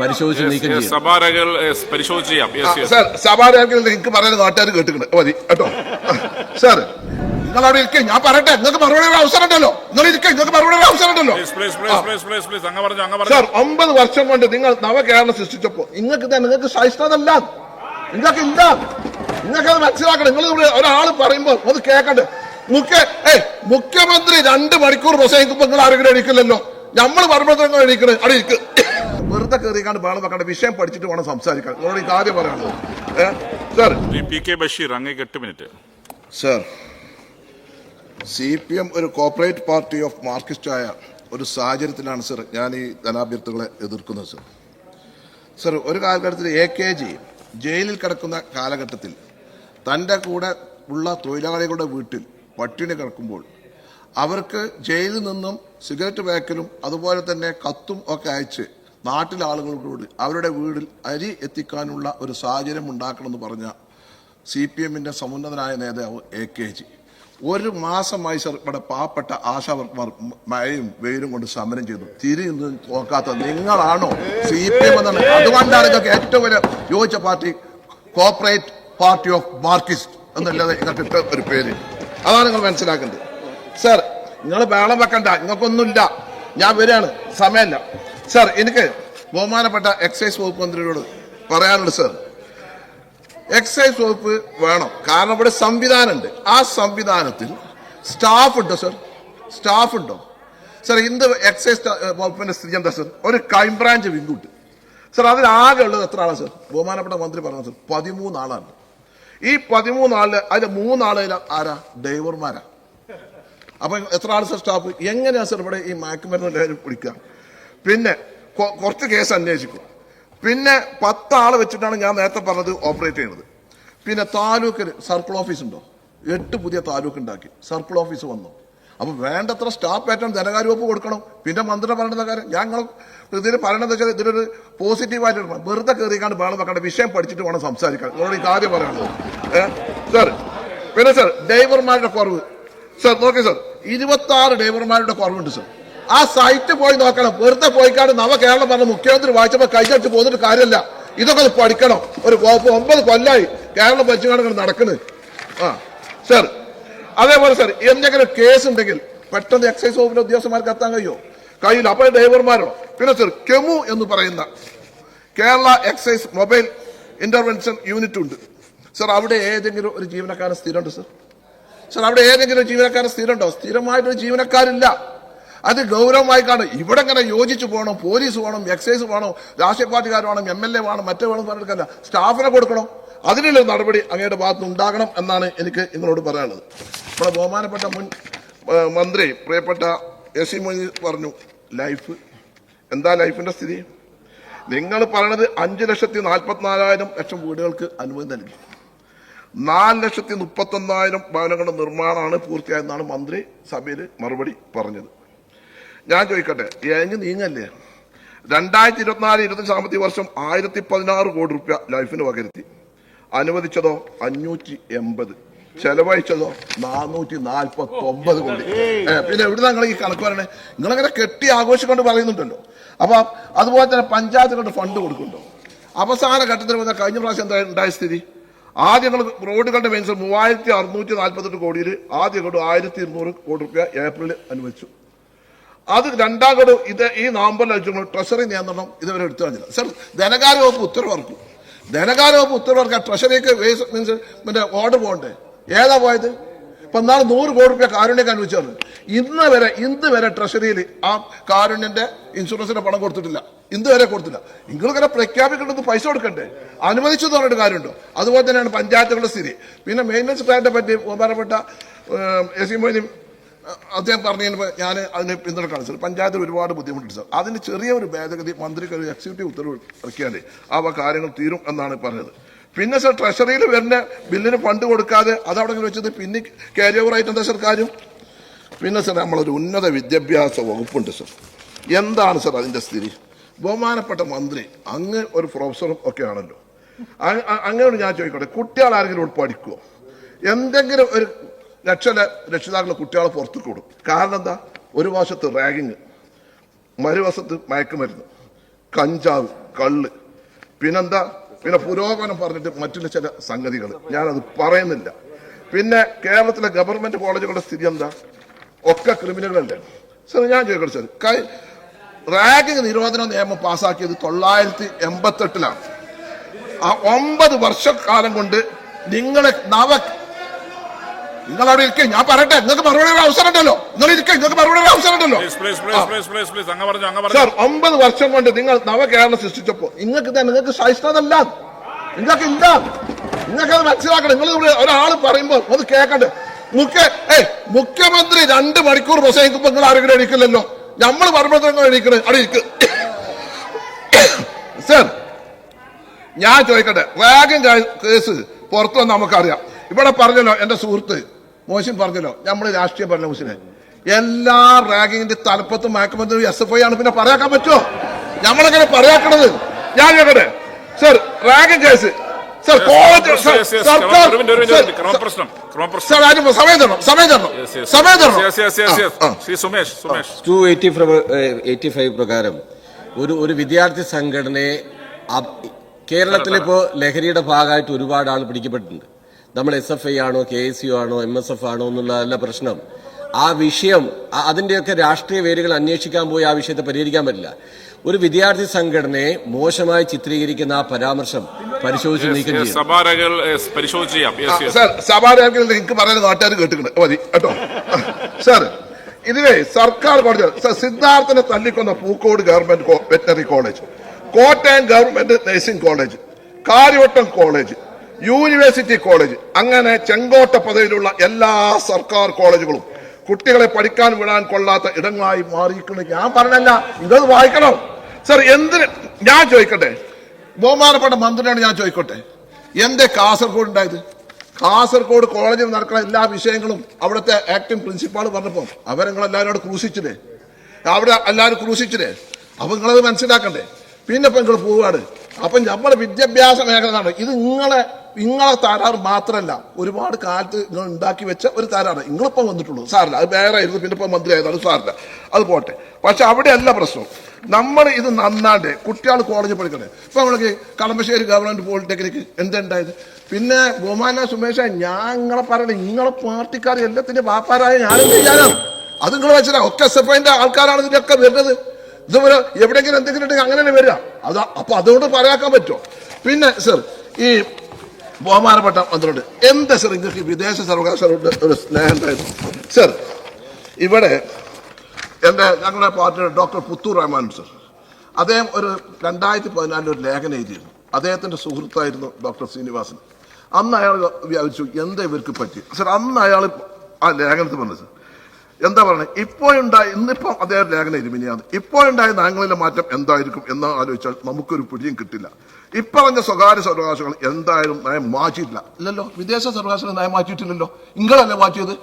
പരിശോധിച്ച് നീക്കം ചെയ്യും. സഭാരകൾ പരിശോധിച്ച് ചെയ്യാം. യെസ് യെസ് സാർ സഭാരേഖയിൽ നിങ്ങൾക്ക് പറയുന്നത് നാട്ടുകാർ കേട്ടിട്ടുണ്ട്. മതി കേട്ടോ. സാർ നിങ്ങൾ അവിടെ ഇരിക്കേ. ഞാൻ പറയട്ടെ നിങ്ങൾക്ക് മറുപടി ഒരു അവസരം ഉണ്ടല്ലോ. നിങ്ങൾ ഇരിക്കേ നിങ്ങൾക്ക് മറുപടി ഒരു അവസരം ഉണ്ടല്ലോ. Please please please please please അങ്ങ് പറഞ്ഞു അങ്ങ് സാർ ഒമ്പത് വർഷം കൊണ്ട് നിങ്ങൾ നവകേരളം സൃഷ്ടിച്ചപ്പോ നിങ്ങൾക്ക് തന്നെ നിങ്ങൾക്ക് സഹിഷ്ണതല്ല നിങ്ങൾക്ക് ഇല്ല. നിങ്ങൾക്ക് അത് മനസ്സിലാക്കണം. നിങ്ങൾ ഇവിടെ ഒരാൾ പറയുമ്പോ അത് കേൾക്കണ്ടേ മുഖ്യ ഏ മുഖ്യമന്ത്രി രണ്ട് മണിക്കൂർ പ്രസംഗിക്കുമ്പോ നിങ്ങൾ ആരെങ്കിലും എണീക്കില്ലല്ലോ. നമ്മൾ പറയുമ്പോൾ നിങ്ങൾ എണീക്കണേ. അവിടെ ഇരിക്ക്. വെറുതെ കയറിക്കാണ്ട് വേണം വെക്കേണ്ട വിഷയം പഠിച്ചിട്ട് വേണം സംസാരിക്കാൻ. നിങ്ങളോട് ഈ കാര്യം പറയുന്നത് ഏ? സാർ. പി കെ ബഷീർ അങ്ങേക്ക് എട്ട് minute. Sir C P M ഒരു കോപ്പറേറ്റ് പാർട്ടി ഓഫ് മാർക്സിസ്റ്റ് ആയ ഒരു സാഹചര്യത്തിലാണ് സർ ഞാൻ ഈ ധനാഭ്യർത്ഥികളെ എതിർക്കുന്നത് സർ. സർ ഒരു കാലഘട്ടത്തിൽ എ കെ ജി ജയിലിൽ കിടക്കുന്ന കാലഘട്ടത്തിൽ തന്റെ കൂടെ ഉള്ള തൊഴിലാളികളുടെ വീട്ടിൽ പട്ടിണി കിടക്കുമ്പോൾ അവർക്ക് ജയിലിൽ നിന്നും സിഗരറ്റ് പാക്കലും അതുപോലെ തന്നെ കത്തും ഒക്കെ അയച്ച് നാട്ടിലെ ആളുകളോട് അവരുടെ വീടിൽ അരി എത്തിക്കാനുള്ള ഒരു സാഹചര്യം ഉണ്ടാക്കണമെന്ന് പറഞ്ഞ സി പി എമ്മിന്റെ സമുന്നതനായ നേതാവ് എ കെ ജി. ഒരു മാസമായി സർ ഇവിടെ പാവപ്പെട്ട ആശാവർക്കർ മഴയും വെയിലും കൊണ്ട് സമരം ചെയ്തു. തിരിഞ്ഞു നോക്കാത്ത നിങ്ങളാണോ സി പി എം എന്നാണ്. അതുകൊണ്ടാണ് ഇതൊക്കെ ഏറ്റവും വലിയ യോജിച്ച party corporate party of Marxist എന്നല്ലാതെ നിങ്ങൾക്ക് ഇട്ട ഒരു പേര്. അതാണ് നിങ്ങൾ മനസ്സിലാക്കേണ്ടത്. സർ നിങ്ങൾ വേളം വെക്കണ്ട. നിങ്ങൾക്കൊന്നുമില്ല. ഞാൻ വരികയാണ്. സമയമല്ല. സർ എനിക്ക് ബഹുമാനപ്പെട്ട എക്സൈസ് വകുപ്പ് മന്ത്രിയോട് പറയാനുണ്ട് സർ. എക്സൈസ് വകുപ്പ് വേണം. കാരണം ഇവിടെ സംവിധാനമുണ്ട്. ആ സംവിധാനത്തിൽ സ്റ്റാഫ് ഉണ്ടോ സർ. സ്റ്റാഫ് ഉണ്ടോ സർ ഇന്ന് എക്സൈസ് വകുപ്പിന്റെ സ്ഥിതി എന്താ സർ? ഒരു ക്രൈംബ്രാഞ്ച് വിങ്ങുണ്ട് സർ അതിൽ ആകെ ഉള്ളത് എത്ര ആളാണ് സർ? ബഹുമാനപ്പെട്ട മന്ത്രി പറഞ്ഞത് സർ പതിമൂന്ന് ആളാണ് ഈ പതിമൂന്നാളിൽ അതിൽ മൂന്നാളിൽ ആരാ? ഡ്രൈവർമാരാ. അപ്പൊ എത്ര ആൾ സർ സ്റ്റാഫ്? എങ്ങനെയാണ് സർ ഇവിടെ ഈ മയക്കുമരുന്ന് പിടിക്കുക പിന്നെ കുറച്ച് കേസ് അന്വേഷിക്കും. പിന്നെ പത്ത് ആൾ വെച്ചിട്ടാണ് ഞാൻ നേരത്തെ പറഞ്ഞത് ഓപ്പറേറ്റ് ചെയ്യുന്നത് പിന്നെ താലൂക്കിൽ സർക്കിൾ ഓഫീസ് ഉണ്ടോ? എട്ട് പുതിയ താലൂക്ക് ഉണ്ടാക്കി. സർക്കിൾ ഓഫീസ് വന്നു. അപ്പൊ വേണ്ടത്ര സ്റ്റാഫ് ഏറ്റവും ധനകാര്യ വകുപ്പ് കൊടുക്കണം. പിന്നെ മന്ത്രി പറയുന്ന കാര്യം ഞങ്ങൾ ഇതിൽ പറയണത് വെച്ചാൽ ഇതിലൊരു പോസിറ്റീവായിട്ട് വെറുതെ കയറിക്കാണ്ട് വേണം വെക്കേണ്ട വിഷയം പഠിച്ചിട്ട് വേണം സംസാരിക്കാൻ. നിങ്ങളോട് ഈ കാര്യം ഏഹ് സാർ പിന്നെ സാർ ഡ്രൈവർമാരുടെ കുറവ്. സർ നോക്കി സർ ഇരുപത്തി ആറ് ഡ്രൈവർമാരുടെ കുറവുണ്ട് സർ. ആ സൈറ്റ് പോയി നോക്കണം. വെറുതെ പോയിക്കാണ്ട് നവ കേരളം പറഞ്ഞ മുഖ്യമന്ത്രി വായിച്ചപ്പോ കൈകടിച്ച് പോന്നിട്ട് കാര്യമല്ല. ഇതൊക്കെ ഒന്ന് പഠിക്കണം. ഒരു വകുപ്പ് ഒമ്പത് കൊല്ലായി കേരളം ഭരിച്ചുകൊണ്ട് നടക്കുന്നത് ആ സർ അതേപോലെ സർ എന്തെങ്കിലും കേസ് ഉണ്ടെങ്കിൽ പെട്ടെന്ന് എക്സൈസ് വകുപ്പിന്റെ ഉദ്യോഗസ്ഥന്മാർക്ക് എത്താൻ കഴിയുമോ കഴിയില്ല അപ്പൊ ഡ്രൈവർമാരോ പിന്നെ സർ കെമു എന്ന് പറയുന്ന Kerala excise mobile intervention unit ഉണ്ട്. സർ അവിടെ ഏതെങ്കിലും ഒരു ജീവനക്കാരൻ സ്ഥിരമുണ്ട് സർ സർ അവിടെ ഏതെങ്കിലും ജീവനക്കാരൻ സ്ഥിരമുണ്ടോ? സ്ഥിരമായിട്ടൊരു ജീവനക്കാരില്ല. അത് ഗൗരവമായി കാണും. ഇവിടെ ഇങ്ങനെ യോജിച്ചു പോകണം പോലീസ് വേണം എക്സൈസ് വേണം രാഷ്ട്രീയ പാർട്ടിക്കാർ വേണം എം എൽ എ വേണം മറ്റേ വേണം പറഞ്ഞെടുക്കല്ല സ്റ്റാഫിനെ കൊടുക്കണം. അതിനുള്ള നടപടി അങ്ങയുടെ ഭാഗത്ത് ഉണ്ടാകണം എന്നാണ് എനിക്ക് നിങ്ങളോട് പറയാനുള്ളത്. നമ്മുടെ ബഹുമാനപ്പെട്ട മുൻ മന്ത്രി പ്രിയപ്പെട്ട എസ് സി മൊയ്തീൻ പറഞ്ഞു ലൈഫ് എന്താ ലൈഫിന്റെ സ്ഥിതി? നിങ്ങൾ പറയണത് അഞ്ച് ലക്ഷത്തി നാൽപ്പത്തിനാലായിരം ലക്ഷം വീടുകൾക്ക് അനുമതി നൽകി. നാല് ലക്ഷത്തി മുപ്പത്തൊന്നായിരം ഭവനങ്ങളുടെ നിർമ്മാണമാണ് പൂർത്തിയായെന്നാണ് മന്ത്രി സഭയിൽ മറുപടി പറഞ്ഞത്. ഞാൻ ചോദിക്കട്ടെ ഏങ്ങി നീങ്ങല്ലേ? രണ്ടായിരത്തി ഇരുപത്തിനാല് ഇരുപത്തി സാമ്പത്തിക വർഷം ആയിരത്തി പതിനാറ് കോടി റുപ്യ ലൈഫിന് പകരുത്തി. അനുവദിച്ചതോ? അഞ്ഞൂറ്റി എൺപത്. ചെലവഴിച്ചതോ? നാനൂറ്റി നാൽപ്പത്തി ഒമ്പത് കോടി പിന്നെ എവിടെ നിങ്ങൾ ഈ കണക്ക് പറയണേ? നിങ്ങളങ്ങനെ കെട്ടി ആഘോഷിക്കൊണ്ട് പറയുന്നുണ്ടല്ലോ. അപ്പൊ അതുപോലെ തന്നെ പഞ്ചായത്തുകളുടെ ഫണ്ട് കൊടുക്കുന്നുണ്ടോ? അവസാന ഘട്ടത്തിൽ വന്ന കഴിഞ്ഞ പ്രാവശ്യം എന്താ ഉണ്ടായ സ്ഥിതി? ആദ്യം ഞങ്ങൾ റോഡുകളുടെ മെയിൻസ് മൂവായിരത്തി അറുന്നൂറ്റി നാൽപ്പത്തെട്ട് കോടിയിൽ ആദ്യ കൊണ്ട് ആയിരത്തി ഇരുന്നൂറ് കോടി റുപ്യ ഏപ്രിലിൽ അനുവദിച്ചു. അത് രണ്ടാം ഗഡു ഇത് ഈ നവംബറിൽ അയച്ചു ട്രഷറി നിയന്ത്രണം ഇതുവരെ എടുത്തു കഴിഞ്ഞില്ല സർ ധനകാര്യ വകുപ്പ് ഉത്തരവിറക്കും ധനകാര്യ വകുപ്പ് ഉത്തരവിറക്കാൻ ട്രഷറിക്ക് വേസ് മീൻസ് മറ്റേ ഓർഡർ പോകണ്ടേ? ഏതാ പോയത്? ഇപ്പൊ നാളെ നൂറ് കോടി രൂപ കാരുണ്യം അനുവദിച്ചത് ഇന്ന് വരെ ഇന്ന് വരെ ട്രഷറിയിൽ ആ കാരുണ്യന്റെ ഇൻഷുറൻസിന്റെ പണം കൊടുത്തിട്ടില്ല. ഇന്ന് വരെ കൊടുത്തില്ല. നിങ്ങൾക്കിങ്ങനെ പ്രഖ്യാപിക്കേണ്ടത് പൈസ കൊടുക്കണ്ടേ? അനുവദിച്ചു എന്ന് പറഞ്ഞിട്ട് കാര്യമുണ്ടോ? അതുപോലെ തന്നെയാണ് പഞ്ചായത്തുകളുടെ സ്ഥിതി. പിന്നെ മെയിന്റനൻസ് പ്ലാനിനെ പറ്റി ബഹുമാനപ്പെട്ട എസ് സി മൊയ്നും അദ്ദേഹം പറഞ്ഞതിന് ഞാൻ അതിനെ പിന്തുണക്കാണ് സാർ പഞ്ചായത്തിൽ ഒരുപാട് ബുദ്ധിമുട്ടുണ്ട് സാർ. അതിന് ചെറിയ ഒരു ഭേദഗതി മന്ത്രിക്ക് ഒരു എക്സിക്യൂട്ടീവ് ഉത്തരവ് ഇറക്കിയാലേ ആ കാര്യങ്ങൾ തീരും എന്നാണ് പറഞ്ഞത്. പിന്നെ സാർ ട്രഷറിയിൽ വരുന്ന ബില്ലിന് ഫണ്ട് കൊടുക്കാതെ അതവിടെ വെച്ചത് പിന്നെ കാരി ഓവർ ആയിട്ട് എന്താ സാർ കാര്യം? പിന്നെ സാർ നമ്മളൊരു ഉന്നത വിദ്യാഭ്യാസ വകുപ്പുണ്ട് സാർ. എന്താണ് സാർ അതിന്റെ സ്ഥിതി? ബഹുമാനപ്പെട്ട മന്ത്രി അങ്ങ് ഒരു പ്രൊഫസറും ഒക്കെ ആണല്ലോ. അങ്ങനോട് ഞാൻ ചോദിക്കട്ടെ കുട്ടികൾ ആരെങ്കിലും പഠിക്കുമോ എന്തെങ്കിലും ഒരു രക്ഷ രക്ഷിതാക്കളെ കുട്ടികളെ പുറത്തേക്ക് വിടും. കാരണം എന്താ? ഒരു വശത്ത് റാഗിങ് മറുവശത്ത് മയക്കുമരുന്ന് കഞ്ചാവ് കള്ള്. പിന്നെന്താ? പിന്നെ പുരോഗമനം പറഞ്ഞിട്ട് മറ്റുള്ള ചില സംഗതികൾ ഞാനത് പറയുന്നില്ല. പിന്നെ കേരളത്തിലെ ഗവൺമെന്റ് കോളേജുകളുടെ സ്ഥിതി എന്താ? ഒക്കെ ക്രിമിനലുകളല്ലേ സാർ ഞാൻ ചോദിക്കട്ടെ സാർ. കൈ റാഗിംഗ് നിരോധന നിയമം പാസ്സാക്കിയത് തൊള്ളായിരത്തി എൺപത്തെട്ടിലാണ്. ആ ഒമ്പത് വർഷക്കാലം കൊണ്ട് നിങ്ങളെ നവ നിങ്ങൾ അവിടെ ഇരിക്കും ഞാൻ പറയട്ടെ നിങ്ങൾക്ക് മറുപടി ഒരു അവസരം ഉണ്ടല്ലോ നിങ്ങൾ ഇരിക്കും നിങ്ങൾക്ക് മറുപടി ഒരു അവസരം ഉണ്ടല്ലോ സാർ ഒമ്പത് വർഷം കൊണ്ട് നിങ്ങൾ നവകേരളം സൃഷ്ടിച്ചപ്പോ നിങ്ങൾക്ക് നിങ്ങൾക്ക് സഹിഷ്ണതല്ല നിങ്ങൾക്ക് ഇല്ല. നിങ്ങൾക്ക് അത് മനസ്സിലാക്കണം. നിങ്ങൾ ഒരാൾ പറയുമ്പോൾ അത് കേൾക്കണ്ടേ മുഖ്യ ഏ മുഖ്യമന്ത്രി രണ്ട് മണിക്കൂർ പ്രസംഗിക്കുമ്പോൾ നിങ്ങൾ ആരെങ്കിലും എണീക്കില്ലല്ലോ? നമ്മൾ പറയുമ്പോൾ എണീക്കണേ. അവിടെ ഇരിക്ക. സാർ ഞാൻ ചോദിക്കട്ടെ. വാഗൻ കേസ് പുറത്തു വന്ന് നമുക്കറിയാം. ഇവിടെ പറഞ്ഞല്ലോ എന്റെ സുഹൃത്ത് മോശം പറഞ്ഞല്ലോ. നമ്മൾ രാഷ്ട്രീയ ഭരണ മുസ്ലിനെ എല്ലാ റാഗിങ്ങിന്റെ തലപ്പത്തും മയക്കുമന്ത്രി എസ് എഫ് ഐ ആണ്. പിന്നെ പറയാക്കാൻ പറ്റുമോ? നമ്മളെങ്ങനെ പറയാക്കണത്? ഞാൻ ഞങ്ങളുടെ sir ragging case. Sir college സർക്കാർ സമയം തരണം സമയം തരണം. സമയം തരണം. ടു എയ്റ്റി ഫൈവ് പ്രകാരം ഒരു ഒരു വിദ്യാർത്ഥി സംഘടനയെ കേരളത്തിലിപ്പോ ലഹരിയുടെ ഭാഗമായിട്ട് ഒരുപാട് ആൾ പിടിക്കപ്പെട്ടിട്ടുണ്ട്. നമ്മൾ എസ് എഫ് ഐ ആണോ കെ എസ് യു ആണോ എം എസ് എഫ് ആണോ എന്നുള്ളതല്ല പ്രശ്നം. ആ വിഷയം അതിന്റെയൊക്കെ അതിന്റെയൊക്കെ രാഷ്ട്രീയ വേരുകൾ അന്വേഷിക്കാൻ പോയി ആ വിഷയത്തെ പരിഹരിക്കാൻ പറ്റില്ല. ഒരു വിദ്യാർത്ഥി സംഘടനയെ മോശമായി ചിത്രീകരിക്കുന്ന ആ പരാമർശം പരിശോധിച്ച് നീക്കം ചെയ്യും സഭാരകൾ പരിശോധിച്ച് ചെയ്യാം. യെസ് യെസ് സാർ സഭാരേഖയിൽ എനിക്ക് പറയുന്ന നാട്ടുകാർ കേട്ടിട്ടുണ്ട്. മതി കേട്ടോ. സാർ ഇതിലെ സർക്കാർ കോളേജ് സാർ സിദ്ധാർത്ഥനെ തല്ലിക്കൊന്ന Pookode government veterinary college Kottayam government nursing college Kariavattom college university college അങ്ങനെ ചെങ്കോട്ട പദവിയിലുള്ള എല്ലാ സർക്കാർ കോളേജുകളും കുട്ടികളെ പഠിക്കാൻ വിടാൻ കൊള്ളാത്ത ഇടങ്ങളായി മാറിയിരിക്കുന്നു. ഞാൻ പറഞ്ഞല്ല ഇതത് വായിക്കണം. സർ എന്തിന്? ഞാൻ ചോദിക്കട്ടെ. ബഹുമാനപ്പെട്ട മന്ത്രിയാണ് ഞാൻ ചോദിക്കട്ടെ. എന്തേ കാസർഗോഡ് ഉണ്ടായത് കാസർഗോഡ് കോളേജിൽ നടക്കുന്ന എല്ലാ വിഷയങ്ങളും അവിടുത്തെ ആക്ടിംഗ് പ്രിൻസിപ്പാൾ പറഞ്ഞപ്പോ എല്ലാവരും അവിടെ ക്രൂശിച്ചില്ലേ? അവിടെ എല്ലാവരും ക്രൂശിച്ചില്ലേ? അപ്പൊ നിങ്ങളത് മനസ്സിലാക്കണ്ടേ? പിന്നെ ഇപ്പൊ നിങ്ങൾ പോവുകയാണ്. അപ്പൊ നമ്മുടെ വിദ്യാഭ്യാസ മേഖലയാണ്. ഇത് നിങ്ങളെ നിങ്ങളെ താരാറ് മാത്രമല്ല ഒരുപാട് കാലത്ത് നിങ്ങൾ ഉണ്ടാക്കി വെച്ച ഒരു താരാണ് നിങ്ങളിപ്പം വന്നിട്ടുള്ളൂ. സാറില്ല. അത് വേറെ ആയിരുന്നു. പിന്നെ ഇപ്പം മന്ത്രി ആയതാണ് സാറില്ല. അത് പോട്ടെ. പക്ഷെ അവിടെയല്ല പ്രശ്നം. നമ്മൾ ഇത് നന്നാണ്ട് കുട്ടികൾ കോളേജിൽ പഠിക്കണേ. ഇപ്പം നമ്മൾക്ക് കളമശ്ശേരി ഗവൺമെന്റ് പോളിടെക്നിക്ക് എന്തുണ്ടായത്? പിന്നെ ബഹുമാന സുമേഷ ഞാൻ നിങ്ങളെ പറയണേ നിങ്ങളെ പാർട്ടിക്കാർ എല്ലാത്തിന്റെ വാപ്പാരായ ഞാനും ചെയ്യാനാണ് അത് നിങ്ങൾ വെച്ചാൽ ഒക്കെ എസ് എഫ് ഐന്റെ ആൾക്കാരാണ് ഇതിന്റെയൊക്കെ വരുന്നത്. ഇതുപോലെ എവിടെയെങ്കിലും എന്തെങ്കിലും ഉണ്ടെങ്കിൽ അങ്ങനെ വരിക. അത്. അപ്പോൾ അതുകൊണ്ട് പറയാക്കാൻ പറ്റുമോ? പിന്നെ സർ ഈ ബഹുമാനപ്പെട്ട മന്ത്രിയോട് എന്താ സാർ നിങ്ങൾക്ക് വിദേശ സർവകലാശാലയുടെ ഒരു സ്നേഹം ഉണ്ടായിരുന്നു സർ ഇവിടെ എന്റെ ഞങ്ങളുടെ പാർട്ടിയുടെ ഡോക്ടർ പുത്തൂർ റഹ്മാൻ സർ. അദ്ദേഹം ഒരു രണ്ടായിരത്തി പതിനാലിൽ ഒരു ലേഖനം എഴുതിയിരുന്നു. അദ്ദേഹത്തിന്റെ സുഹൃത്തായിരുന്നു ഡോക്ടർ ശ്രീനിവാസൻ. അന്ന് അയാൾ വ്യാപിച്ചു എന്താ ഇവർക്ക് പറ്റി? സർ അന്ന് അയാൾ ആ ലേഖനത്തിൽ പറഞ്ഞു സർ എന്താ പറയുന്നത് ഇപ്പോഴുണ്ടായ ഇന്നിപ്പം അദ്ദേഹം ലേഖനം ഇരുമിനിയാണ് ഇപ്പോഴുണ്ടായ നയങ്ങളിലെ മാറ്റം എന്തായിരിക്കും എന്ന് ആലോചിച്ചാൽ നമുക്കൊരു പിടിയും കിട്ടില്ല. ഇപ്പറഞ്ഞ സ്വകാര്യ സർവകാശങ്ങൾ എന്തായാലും നയം മാറ്റിയിട്ടില്ല. ഇല്ലല്ലോ. വിദേശ സർവകാശങ്ങൾ നയം മാറ്റിയിട്ടില്ലല്ലോ. നിങ്ങളല്ലേ മാറ്റിയത്?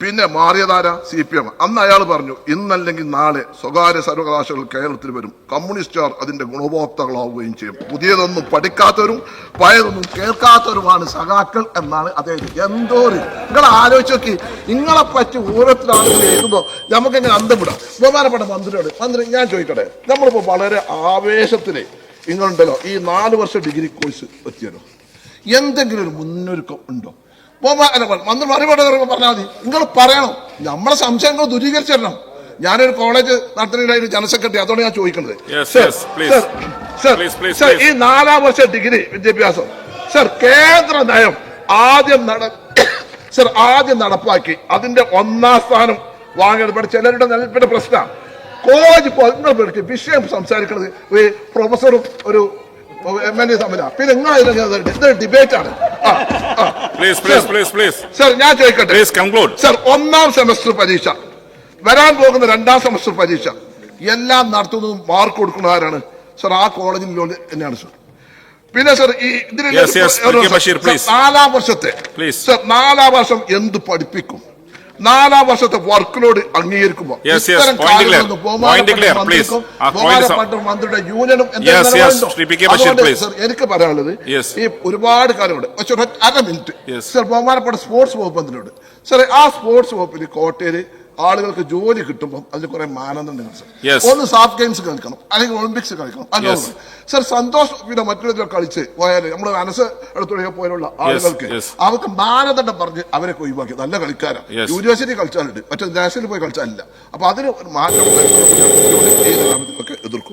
പിന്നെ മാറിയതാര? C P M. അന്ന് അയാൾ പറഞ്ഞു ഇന്നല്ലെങ്കിൽ നാളെ സ്വകാര്യ സർവകലാശാലകൾ കേരളത്തിൽ വരും. കമ്മ്യൂണിസ്റ്റുകാർ അതിന്റെ ഗുണഭോക്താക്കളാവുകയും ചെയ്യും. പുതിയതൊന്നും പഠിക്കാത്തവരും പഴയതൊന്നും കേൾക്കാത്തവരുമാണ് സഖാക്കൾ എന്നാണ് അദ്ദേഹം എന്തോ നിങ്ങൾ ആലോചിച്ച് നോക്കി. നിങ്ങളെ പറ്റി ഓരോരുത്തരാളുകൾ എഴുതുമ്പോൾ നമുക്ക് എങ്ങനെ അന്തം വിടാം? ബഹുമാനപ്പെട്ട മന്ത്രിയോട് മന്ത്രി ഞാൻ ചോദിക്കട്ടെ. നമ്മളിപ്പോൾ വളരെ ആവേശത്തിൽ നിങ്ങളുണ്ടല്ലോ ഈ നാല് വർഷം ഡിഗ്രി കോഴ്സ് എത്തിയല്ലോ എന്തെങ്കിലും ഒരു മുന്നൊരുക്കം ഉണ്ടോ? മന്ത്രി മറുപടി പറഞ്ഞാൽ മതി. നിങ്ങൾ പറയണം. നമ്മളെ സംശയങ്ങൾ ദൂരീകരിച്ചു തരണം ഞാനൊരു കോളേജ് നടത്തുന്നതിനായി ജനറൽ സെക്രട്ടറി അതോടെ ഞാൻ ചോദിക്കുന്നത്. സർ, ഈ നാലാം വർഷ ഡിഗ്രി വിദ്യാഭ്യാസം. സർ കേന്ദ്ര നയം ആദ്യം നട സർ ആദ്യം നടപ്പാക്കി അതിന്റെ ഒന്നാം സ്ഥാനം വാങ്ങിയത് ചിലരുടെ നിലപ്പിന്റെ പ്രശ്നമാണ്. കോളേജ് പോയി വിഷയം സംസാരിക്കുന്നത് ഒരു പ്രൊഫസറും ഒരു എം എൽ എ തമ്മിലാ പിന്നെ നിങ്ങൾ ഇതൊരു ഡിബേറ്റ് ആണ്. Please please please please sir ഞാൻ ചോദിക്കട്ടെ? പ്ലീസ് കൺക്ലൂഡ് സർ ഒന്നാം സെമസ്റ്റർ പരീക്ഷ. വരാൻ പോകുന്ന രണ്ടാം സെമസ്റ്റർ പരീക്ഷ. എല്ലാം നടത്തുന്നതും മാർക്ക് കൊടുക്കുന്ന ആരാണ്? സർ ആ കോളേജിൽ തന്നെയാണ് സർ പിന്നെ സർ ഈ ഇതിന് നാലാം വർഷത്തെ. സർ നാലാം വർഷം എന്ത് പഠിപ്പിക്കും? നാലാം വർഷത്തെ വർക്ക് ലോഡ് അംഗീകരിക്കുമ്പോൾ ഇത്തരം കാര്യങ്ങളൊന്നും. ബഹുമാനപ്പെട്ട മന്ത്രിയുടെ യൂണിയനും എനിക്ക് പറയാനുള്ളത് ഈ ഒരുപാട് കാര്യമുണ്ട് പക്ഷെ അര മിനിറ്റ്. സർ ബഹുമാനപ്പെട്ട സ്പോർട്സ് വകുപ്പ് മന്ത്രിയോട്. സാറേ ആ സ്പോർട്സ് വകുപ്പിൽ കോട്ടയിൽ ആളുകൾക്ക് ജോലി കിട്ടുമ്പോൾ അതിന് കുറെ മാനദണ്ഡങ്ങൾ സർ ഒന്ന് സാഫ് ഗെയിംസ് കളിക്കണം അല്ലെങ്കിൽ ഒളിമ്പിക്സ് കളിക്കണം. സർ സന്തോഷ് പിന്നെ മറ്റൊരു കളിച്ച് പോയാൽ നമ്മൾ മനസ്സ് എടുത്തുള്ള പോലുള്ള ആളുകൾക്ക്. അവർക്ക് മാനദണ്ഡം പറഞ്ഞ് അവരെ ഒഴിവാക്കി. നല്ല കളിക്കാരാണ്. യൂണിവേഴ്സിറ്റി കളിച്ചാലുണ്ട് മറ്റേ നാഷണലിൽ പോയി കളിച്ചാലില്ല. അപ്പൊ അതിന് ഒരു മാറ്റം എതിർക്കും